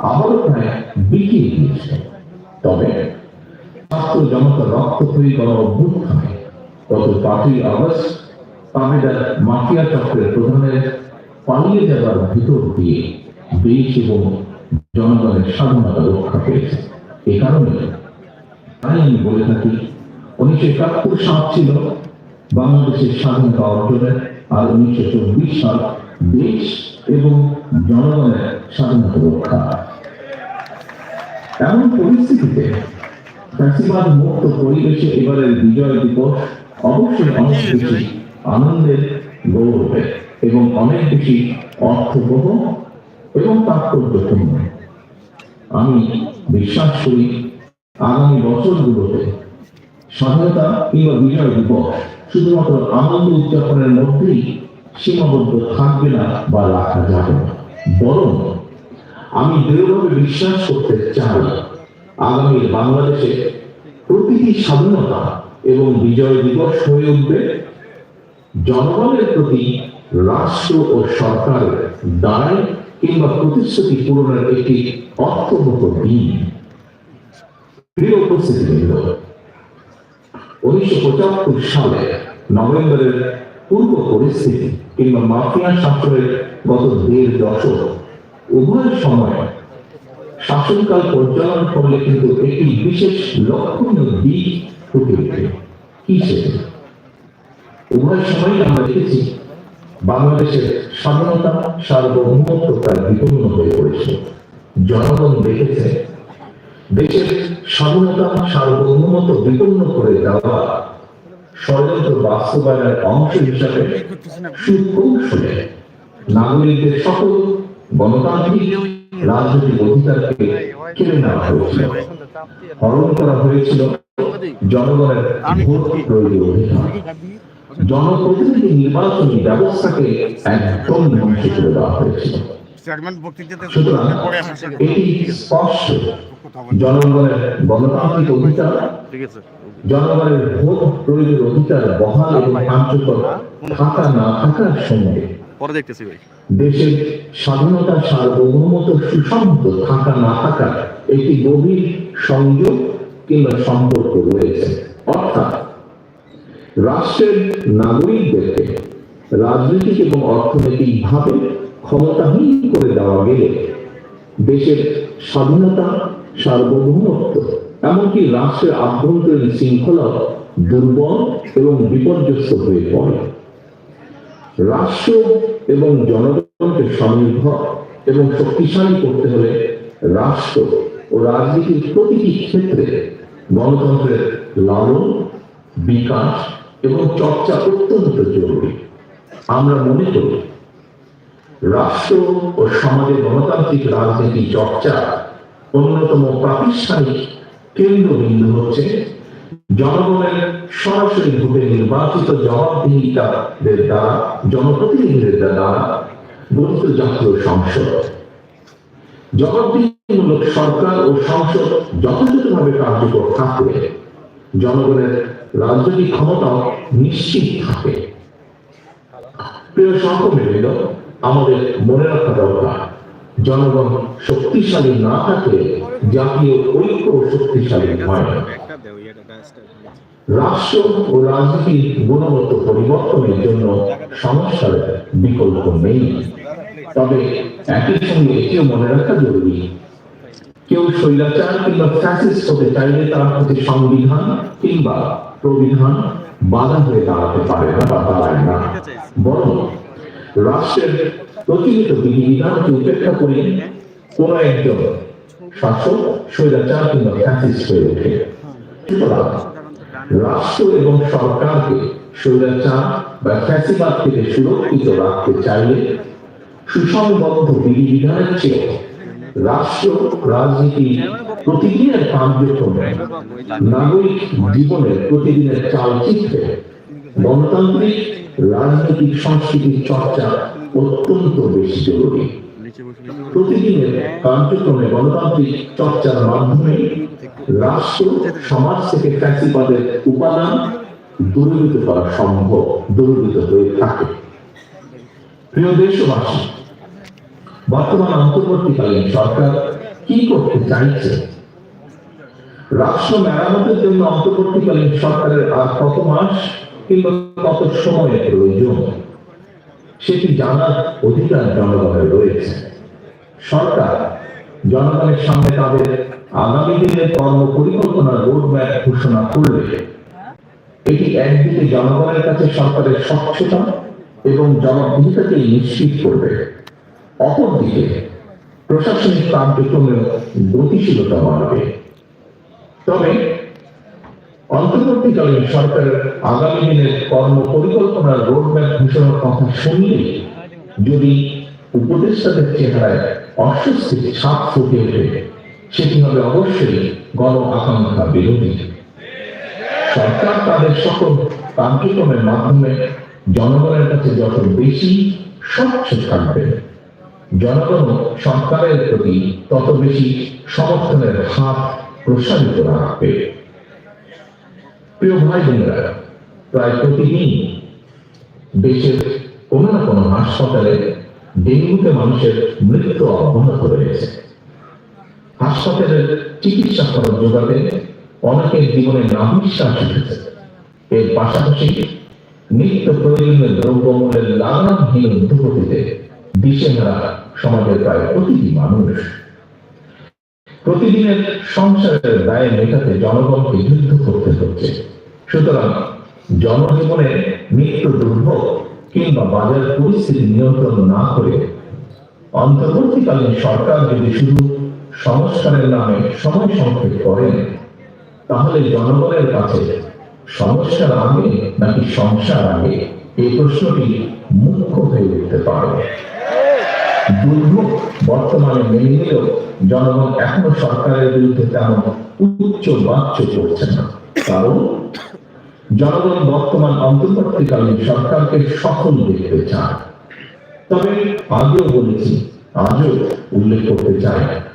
আবারও প্রায় বিকিয়ে দিয়েছে তবে ছাত্র জনতা রক্ত তৈরি করা অভ্যুত্থানে গত পাঁচই আগস্ট তামিদার মাফিয়া চক্রের প্রধানের পালিয়ে যাবার ভিতর দিয়ে দেশ এবং জনগণের স্বাধীনতা রক্ষা পেয়েছে। এ কারণে তাই আমি বলে থাকি, উনিশশো একাত্তর সাল ছিল বাংলাদেশের স্বাধীনতা অর্জনের আর উনিশশো চব্বিশ সাল দেশ এবং জনগণের স্বাধীনতা রক্ষা এমন পরিস্থিতিতে ফ্যাসিবাদ মুক্ত পরিবেশে এবারের বিজয় দিবস অবশ্যই অনেক বেশি আনন্দের গৌরবের এবং অনেক বেশি অর্থবহ এবং তাৎপর্যপূর্ণ আমি বিশ্বাস করি আগামী বছরগুলোতে স্বাধীনতা কিংবা বিজয় দিবস শুধুমাত্র আনন্দ উদযাপনের মধ্যেই সীমাবদ্ধ থাকবে না বা রাখা যাবে না। বরং আমি দৃঢ়ভাবে বিশ্বাস করতে চাই। আগামী বাংলাদেশে প্রতিটি স্বাধীনতা এবং বিজয় দিবস হয়ে উঠবে। জনগণের প্রতি রাষ্ট্র ও সরকারের দায় কিংবা প্রতিশ্রুতি পূরণের একটি অর্থবহ দিন। প্রিয় উপস্থিতিবৃন্দ, উনিশশো পঁচাত্তর সালে নভেম্বরের পূর্ব পরিস্থিতি কিংবা মাফিয়া শাসনের গত দেড় দশক উভয় সময় শাসনকাল পর্যালোচনা করলে কিন্তু একটি বিশেষ লক্ষণীয় দিক ফুটে ওঠে। কি সেটা? উভয় সময় আমরা দেখেছি বাংলাদেশের স্বাধীনতা সার্বভৌমত্ব প্রায় বিপন্ন হয়ে পড়েছে। জনগণ দেখেছে দেশের স্বাধীনতা সার্বভৌমত্ব বিপন্ন করে দেওয়া ষড়যন্ত্র বাস্তবায়নের অংশ হিসাবে সুকৌশলে নাগরিকদের সকল গণতান্ত্রিক রাজনৈতিক অধিকারকে কেড়ে নেওয়া হয়েছিল। হরণ করা হয়েছিল জনগণের ভোট প্রয়োগের অধিকার। জনপ্রতিনিধি নির্বাচনী ব্যবস্থাকে একদম ধ্বংস করে দেওয়া হয়েছিল। সুতরাং এটি স্পষ্ট। জনগণের গণতান্ত্রিক অধিকার জনগণের ভোট প্রয়োগের অধিকার বহাল এবং কার্যকর থাকা না থাকার সঙ্গে পরে দেখতেছি ভাই। দেশের স্বাধীনতা সার্বভৌমত্ব সুসংহত থাকা না থাকার একটি গভীর সংযোগ কিংবা সম্পর্ক রয়েছে। অর্থাৎ রাষ্ট্রের নাগরিকদেরকে রাজনৈতিক এবং অর্থনৈতিক ভাবে ক্ষমতাহীন করে দেওয়া গেলে দেশের স্বাধীনতা, সার্বভৌমত্ব, এমনকি রাষ্ট্রের আভ্যন্তরীণ শৃঙ্খলা দুর্বল এবং বিপর্যস্ত হয়ে পড়ে। রাষ্ট্র এবং জনগণকে স্বনির্ভর এবং শক্তিশালী করতে হলে রাষ্ট্র ও রাজনীতির প্রতিটি ক্ষেত্রে গণতন্ত্রের লালন, বিকাশ এবং চর্চা অত্যন্ত জরুরি। আমরা মনে করি, রাষ্ট্র ও সমাজের গণতান্ত্রিক রাজনীতি চর্চা অন্যতম প্রাতিষ্ঠানিক কেন্দ্রবিন্দু হচ্ছে জনগণের সরাসরি ভোটে নির্বাচিত জবাবদিহিতাদের দ্বারা, জনপ্রতিনিধিদের দ্বারা গঠিত জাতীয় সংসদ। জবাবদিহিমূলক সরকার ও সংসদ যথাযথভাবে কার্যকর থাকলে জনগণের রাজনৈতিক ক্ষমতাও নিশ্চিত থাকে। প্রিয় সহকর্মীবৃন্দ, আমাদের মনে রাখা দরকার, জনগণ শক্তিশালী না থাকলে জাতীয় ঐক্য শক্তিশালী হয় না রাষ্ট্র ও রাজনীতির গুণগত পরিবর্তনের জন্য সমস্যার বিকল্প নেই। তবে একই সঙ্গে এটিও মনে রাখা জরুরি, কেউ স্বৈরাচার কিংবা ফ্যাসিস্ট হতে চাইলে তার প্রতি সংবিধান কিংবা প্রবিধান বাধা হয়ে দাঁড়াতে পারে না বা দাঁড়ায় না। বরং রাষ্ট্রের প্রচলিত বিধিবিধানকে উপেক্ষা করে কোন একজন শাসক স্বৈরাচার কিংবা ফ্যাসিস্ট হয়ে ওঠে। সুতরাং রাষ্ট্র এবং সরকারকে স্বৈরাচার বা ফ্যাসিবাদ থেকে সুরক্ষিত রাখতে চাইলে সুসংবদ্ধ বিধিবিধানের চেয়ে রাষ্ট্র, রাজনীতি প্রতিদিনের কার্যক্রমে নাগরিক জীবনের প্রতিদিনের চালচিত্রে গণতান্ত্রিক, রাজনৈতিক সংস্কৃতির চর্চা অত্যন্ত বেশি জরুরি। প্রতিদিনের কার্যক্রমে গণতান্ত্রিক চর্চার মাধ্যমে রাষ্ট্র সমাজ থেকে ফ্যাসিবাদের উপাদান দূরীভূত করা সম্ভব দূরীভূত হয়ে থাকে। প্রিয় দেশবাসী, বর্তমান অন্তর্বর্তীকালীন সরকার কি করতে চাইছে? রাষ্ট্র মেরামতের জন্য অন্তর্বর্তীকালীন সরকারের আর কত মাস কিংবা কত সময় প্রয়োজন? সেটি জানার অধিকার জনগণের রয়েছে। সরকার জনগণের সামনে তাদের আগামী দিনের কর্ম পরিকল্পনা রোডম্যাপ ঘোষণা করলে এটি একদিকে জনগণের কাছে সরকারের স্বচ্ছতা এবং জবাবদিহিতাকে নিশ্চিত করবে। অপরদিকে প্রশাসনিক কার্যক্রমের গতিশীলতা বাড়বে। তবে অন্তর্বর্তীকালীন সরকারের আগামী দিনের কর্ম পরিকল্পনার রোডম্যাপ ঘোষণার কথা শুনলে যদি উপদেষ্টাদের চেহারায় অস্বস্তির ছাপ ফুটে ওঠে সেটি হবে অবশ্যই গণ আকাঙ্ক্ষা বিরোধী। সরকার তাদের সকল কার্যক্রমের মাধ্যমে জনগণের কাছে যত বেশি স্বচ্ছ থাকবে, জনগণ সরকারের প্রতি তত বেশি সমর্থনের হাত প্রসারিত রাখবে। প্রিয় ভাই বোনেরা, প্রায় প্রতিদিন দেশের কোনো না কোনো হাসপাতালে ডেঙ্গুতে মানুষের মৃত্যু অব্যাহত রয়েছে হাসপাতালের চিকিৎসা খরচ যোগাতে অনেকের জীবনে নাভিশ্বাস উঠেছে। এর পাশাপাশি নিত্য প্রয়োজনীয় দ্রব্যমূল্যের লাগামহীন ঊর্ধ্বগতিতে দিশেহারা সমাজের প্রায় প্রতিটি মানুষ। প্রতিদিনের সংসারের ব্যয় মেটাতে জনগণকে যুদ্ধ করতে হচ্ছে। সুতরাং জনজীবনের নিত্য দুর্ভোগ কিংবা বাজার পরিস্থিতি নিয়ন্ত্রণ না করে অন্তর্বর্তীকালীন সরকার যদি শুধু সংস্কারের নামে সময় সংক্ষেপ করেন তাহলে জনগণের কাছে সংস্কার আগে নাকি সংসার আগে? এই প্রশ্নটি মুখ্য হয়ে উঠতে পারে। দুর্ভোগ বর্তমানে মেনে নিলেও জনগণ এখনও সরকারের বিরুদ্ধে তেমন উচ্চ বাচ্য করছে না। কারণ জনগণ বর্তমান অন্তর্বর্তীকালীন সরকারকে সফল দেখতে চায়। তবে আগেও বলেছি, আজও উল্লেখ করতে চাই।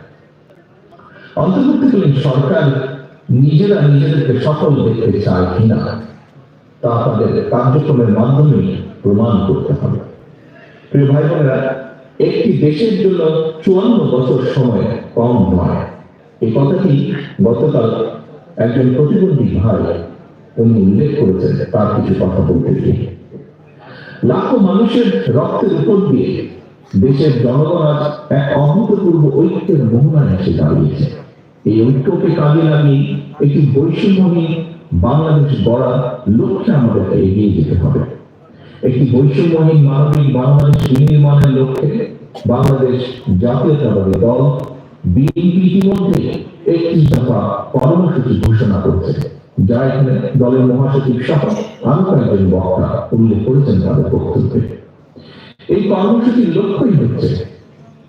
অন্তর্বর্তীকালীন সরকার নিজেরা নিজেদেরকে সফল দেখতে চায় কিনা, তা তাদের কার্যক্রমের মাধ্যমে প্রমাণ করতে হবে। প্রিয় ভাই বোনেরা একটি দেশের জন্য চুয়ান্ন বছর সময় কম নয়। এই কথাটি গতকাল একজন প্রতিবন্ধী ভাই উনি উল্লেখ করেছেন, তার কিছু কথা বলতে গিয়ে। লাখো মানুষের রক্তের উপর দিয়ে দেশের জনগণ আজ এক অভূতপূর্ব ঐক্যের মোহনায় এসে দাঁড়িয়েছে। এই ঐক্যকে কাজে লাগিয়ে একটি বৈষম্যহীন বাংলাদেশ গড়া লক্ষ্যে আমাদেরকে এগিয়ে যেতে হবে। একটি বৈষম্যহীন মানবিক বাংলাদেশ বিনির্মাণের লক্ষ্যে বাংলাদেশ জাতীয়তাবাদী দল বিএনপি ইতিমধ্যে একটি দফা কর্মসূচি ঘোষণা করছে, যা এখানে দলের মহাসচিব সহ আরও কয়েকজন বক্তা উল্লেখ করেছেন তাদের বক্তব্যে। এই কর্মসূচির লক্ষ্যই হচ্ছে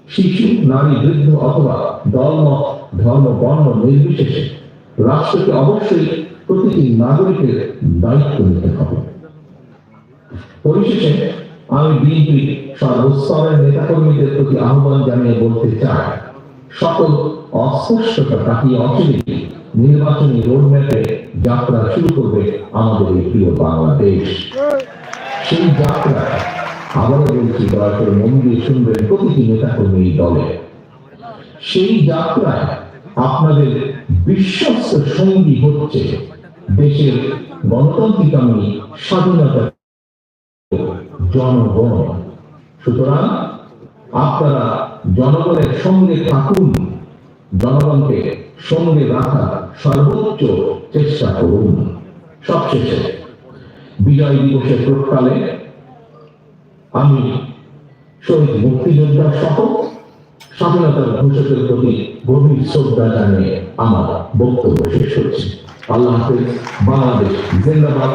শিশু, নারী, বৃদ্ধ অথবা দলমত ধর্ম, বর্ণ, নির্বিশেষে রাষ্ট্রকে অবশ্যই প্রতিটি নাগরিকের দায়িত্ব নিতে হবে। পরিশেষে আমি বিএনপি সর্বস্তরের নেতাকর্মীদের প্রতি আহ্বান জানিয়ে বলতে চাই, সকল অস্পষ্টতা কাটিয়ে অচিরে নির্বাচনী রোডম্যাপে যাত্রা শুরু করবে আমাদের এই প্রিয় বাংলাদেশ। সেই যাত্রা আবারও বলছি, দয়া করে মন দিয়ে শুনবেন প্রতিটি নেতাকর্মী এই দলে। সেই যাত্রায় আপনাদের বিশ্বস্ত সঙ্গী হচ্ছে দেশের গণতান্ত্রিকামী স্বাধীনতা জনগণ। সুতরাং আপনারা জনগণের সঙ্গে থাকুন, জনগণকে সঙ্গে রাখা সর্বোচ্চ চেষ্টা করুন। সবশেষে বিজয় দিবসের প্রকালে আমি শহীদ মুক্তিযোদ্ধা সহ স্বাধীনতার ঘোষকের প্রতি গভীর শ্রদ্ধা জানিয়ে আমার বক্তব্য শেষ করছি। আল্লাহ হাফেজ, বাংলাদেশ জিন্দাবাদ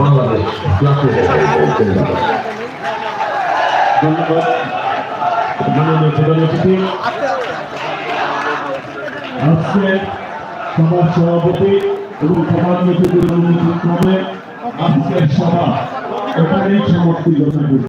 বাংলাদেশ জিন্দাবাদ। সভাপতি এবং সভা এখানেই সমাপ্তি